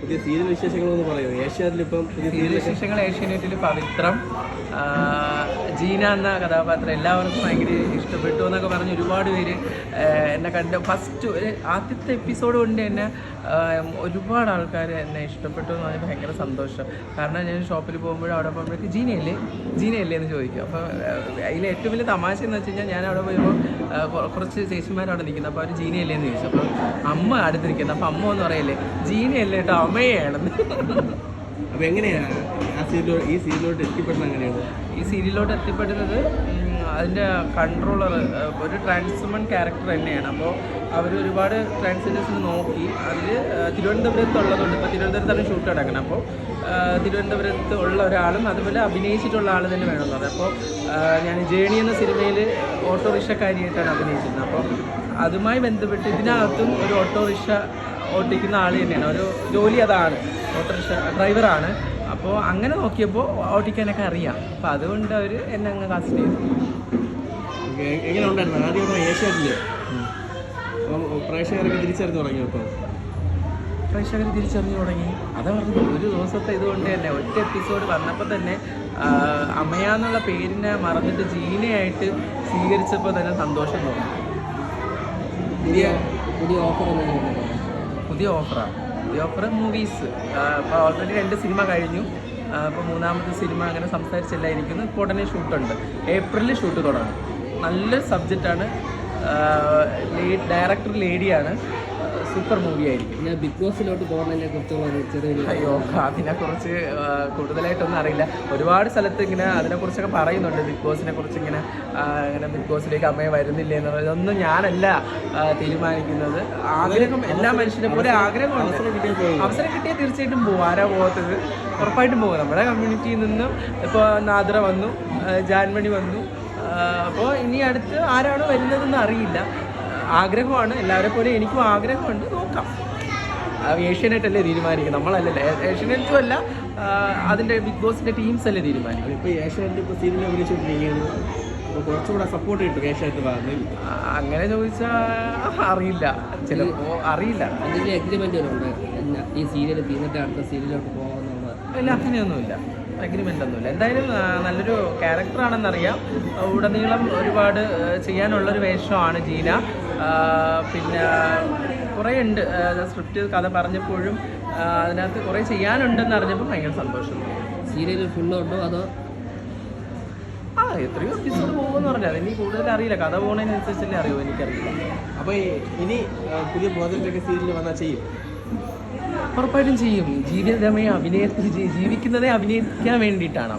പുതിയ സീരിയൽ വിശേഷങ്ങളൊന്ന് പറയോ ഏഷ്യാനെറ്റിൽ ഇപ്പം പുതിയ സീരിയൽ വിശേഷങ്ങൾ ഏഷ്യാനെറ്റിൽ പവിത്രം ജീന എന്ന കഥാപാത്രം എല്ലാവർക്കും ഭയങ്കര ഇഷ്ടപ്പെട്ടു എന്നൊക്കെ പറഞ്ഞ് ഒരുപാട് പേര് എന്നെ കണ്ട് ഫസ്റ്റ് ഒരു ആദ്യത്തെ എപ്പിസോഡ് കൊണ്ട് തന്നെ ഒരുപാട് ആൾക്കാർ എന്നെ ഇഷ്ടപ്പെട്ടു എന്ന് പറഞ്ഞാൽ ഭയങ്കര സന്തോഷം. കാരണം ഞാൻ ഷോപ്പിൽ പോകുമ്പോഴും അവിടെ പോകുമ്പോഴേക്ക് ജീനയല്ലേ ജീനയല്ലേ എന്ന് ചോദിക്കും. അപ്പോൾ അതിൽ ഏറ്റവും വലിയ തമാശ എന്ന് വെച്ച് കഴിഞ്ഞാൽ ഞാൻ അവിടെ പോയപ്പോൾ കുറച്ച് ചേച്ചിമാർ അവിടെ നിൽക്കുന്നത് അപ്പോൾ അവർ ജീനയല്ലേ എന്ന് ചോദിച്ചു. അപ്പോൾ അമ്മ അടുത്തിരിക്കുന്നത് അപ്പോൾ അമ്മ എന്ന് പറയല്ലേ ജീനയല്ലേ കേട്ടോ അമ്മയാണെന്ന് അപ്പോൾ എങ്ങനെയാണ് ആ സീരിയൽ ഈ സീരിയലോട്ട് എത്തിപ്പെടുന്നത് എങ്ങനെയാണ്? ഈ സീരിയലിലോട്ട് എത്തിപ്പെടുന്നത് അതിന്റെ കൺട്രോളർ ഒരു ട്രാൻസ്മൺ ക്യാരക്ടർ തന്നെയാണ്. അപ്പോൾ അവർ ഒരുപാട് ട്രാൻസ്ലേറ്റേഴ്സിന് നോക്കി അതിൽ തിരുവനന്തപുരത്ത് ഉള്ളതുകൊണ്ട് ഇപ്പോൾ തിരുവനന്തപുരത്താണ് ഷൂട്ട് നടക്കുന്നത് അപ്പോൾ തിരുവനന്തപുരത്ത് ഉള്ള ഒരാളും അതുപോലെ അഭിനയിച്ചിട്ടുള്ള ആൾ തന്നെ വേണം പറഞ്ഞു അപ്പോൾ ഞാൻ ജേണി എന്ന സിനിമയിൽ ഓട്ടോറിക്ഷക്കാരിയായിട്ടാണ് അഭിനയിച്ചിരുന്നത്. അപ്പോൾ അതുമായി ബന്ധപ്പെട്ട് ഇതിനകത്തും ഒരു ഓട്ടോറിക്ഷ ഓട്ടിക്കുന്ന ആൾ തന്നെയാണ്. ഒരു ജോലി അതാണ്. ഓട്ടോറിക്ഷ ഡ്രൈവറാണ്. അപ്പോൾ അങ്ങനെ നോക്കിയപ്പോൾ ഓട്ടിക്കാനൊക്കെ അറിയാം അപ്പോൾ അതുകൊണ്ട് അവർ എന്നെ അങ്ങ് കാസ്റ്റ് ചെയ്തു. എങ്ങനെ ഉണ്ടായിരുന്നു? ആദ്യം അപ്പം പ്രേക്ഷകരൊക്കെ തിരിച്ചറിഞ്ഞു തുടങ്ങി അപ്പോൾ പ്രേക്ഷകർ തിരിച്ചറിഞ്ഞു തുടങ്ങി. അതാ പറഞ്ഞു ഒരു ദിവസത്തെ ഇതുകൊണ്ട് തന്നെ ഒറ്റ എപ്പിസോഡ് വന്നപ്പോൾ തന്നെ അമ്മയാന്നുള്ള പേരിനെ മറന്നിട്ട് ജീനയായിട്ട് സ്വീകരിച്ചപ്പോൾ തന്നെ സന്തോഷം തോന്നി. പുതിയ പുതിയ ഓഫർ പുതിയ ഓഫറാണ് ഓഫർ മൂവീസ് ഇപ്പോൾ ഓൾറെഡി രണ്ട് സിനിമ കഴിഞ്ഞു. അപ്പോൾ മൂന്നാമത്തെ സിനിമ അങ്ങനെ സംസാരിച്ചല്ലായിരിക്കുന്നു ഇപ്പോൾ ഉടനെ ഷൂട്ടുണ്ട് ഏപ്രിലിൽ ഷൂട്ട് തുടങ്ങും. നല്ലൊരു സബ്ജക്റ്റാണ് ഡയറക്ടർ ലേഡിയാണ് സൂപ്പർ മൂവി ആയിരിക്കും. ഞാൻ ബിഗ് ബോസിലോട്ട് പോകുന്നതിനെ കുറിച്ചുള്ള ചെറിയ അയ്യോ അതിനെക്കുറിച്ച് കൂടുതലായിട്ടൊന്നും അറിയില്ല. ഒരുപാട് സ്ഥലത്ത് ഇങ്ങനെ അതിനെക്കുറിച്ചൊക്കെ പറയുന്നുണ്ട്. ബിഗ് ബോസിനെ കുറിച്ച് ഇങ്ങനെ അങ്ങനെ ഇങ്ങനെ ബിഗ് ബോസിലേക്ക് അമ്മയെ വരുന്നില്ലേ പറയുന്നത് ഒന്നും ഞാനല്ല. തീരുമാനിക്കുന്നത്. ആഗ്രഹം എല്ലാ മനുഷ്യനെ പോലെ ആഗ്രഹമാണ് അവസരം കിട്ടിയാൽ തീർച്ചയായിട്ടും പോകും ആരാ പോകാത്തത് ഉറപ്പായിട്ടും പോകും നമ്മുടെ കമ്മ്യൂണിറ്റിയിൽ നിന്നും ഇപ്പോൾ നാദ്ര വന്നു ജാൻമണി വന്നു. അപ്പോൾ ഇനി അടുത്ത് ആരാണ് വരുന്നതെന്ന് അറിയില്ല. ആഗ്രഹമാണ്. എല്ലാവരെ പോലെ എനിക്കും ആഗ്രഹമുണ്ട്. നോക്കാം. ഏഷ്യനായിട്ടല്ലേ ഏഷ്യാനെറ്റ് അല്ലേ തീരുമാനിക്കും നമ്മളല്ലല്ലേ ഏഷ്യാനെറ്റും അല്ല അതിന്റെ ബിഗ് ബോസിന്റെ ടീംസ് അല്ലേ തീരുമാനിക്കും ഇപ്പോൾ ഏഷ്യാനെറ്റ് ഇപ്പോൾ സീരിയൽ അഭിനയിച്ചുകൊണ്ടിരിക്കുകയാണ് കുറച്ചുകൂടെ സപ്പോർട്ട് കിട്ടും ഏഷ്യാനെറ്റ് ഭാഗത്ത് ആ, അങ്ങനെ ചോദിച്ചാൽ അറിയില്ല. ചിലപ്പോൾ അറിയില്ല. എന്തെങ്കിലും എഗ്രിമെന്റ് ഉണ്ട് ഈ സീരിയൽ തീർന്നിട്ട് അടുത്ത സീരിയലിലോട്ട് പോകുന്നുള്ള ഇല്ല അങ്ങനെയൊന്നുമില്ല. അഗ്രിമെന്റ് ഒന്നുമില്ല. എന്തായാലും നല്ലൊരു ക്യാരക്ടറാണെന്നറിയാം ഉടനീളം ഒരുപാട് ചെയ്യാനുള്ളൊരു വേഷമാണ് ജീന. പിന്നെ കുറേ ഉണ്ട്. സ്ക്രിപ്റ്റ് കഥ പറഞ്ഞപ്പോഴും അതിനകത്ത് കുറേ ചെയ്യാനുണ്ടെന്ന് അറിഞ്ഞപ്പോൾ ഭയങ്കര സന്തോഷം സീരിയൽ ഫുള്ളുണ്ടോ അതോ ആ എത്രയോ എപ്പിസോഡ് പോകുമെന്ന് പറഞ്ഞാൽ അതെനിക്ക് കൂടുതൽ അറിയില്ല. കഥ പോകുന്നതിനനുസരിച്ചല്ലേ അറിയൂ എനിക്കറിയില്ല. അപ്പോൾ ഇനി പുതിയ പ്രോജക്റ്റൊക്കെ സീരിയൽ വന്നാൽ ചെയ്യും? ഉറപ്പായിട്ടും ചെയ്യും. ജീവിതമേ അഭിനയത്തിൽ ജീവിക്കുന്നതേ അഭിനയിക്കാൻ വേണ്ടിയിട്ടാണ്.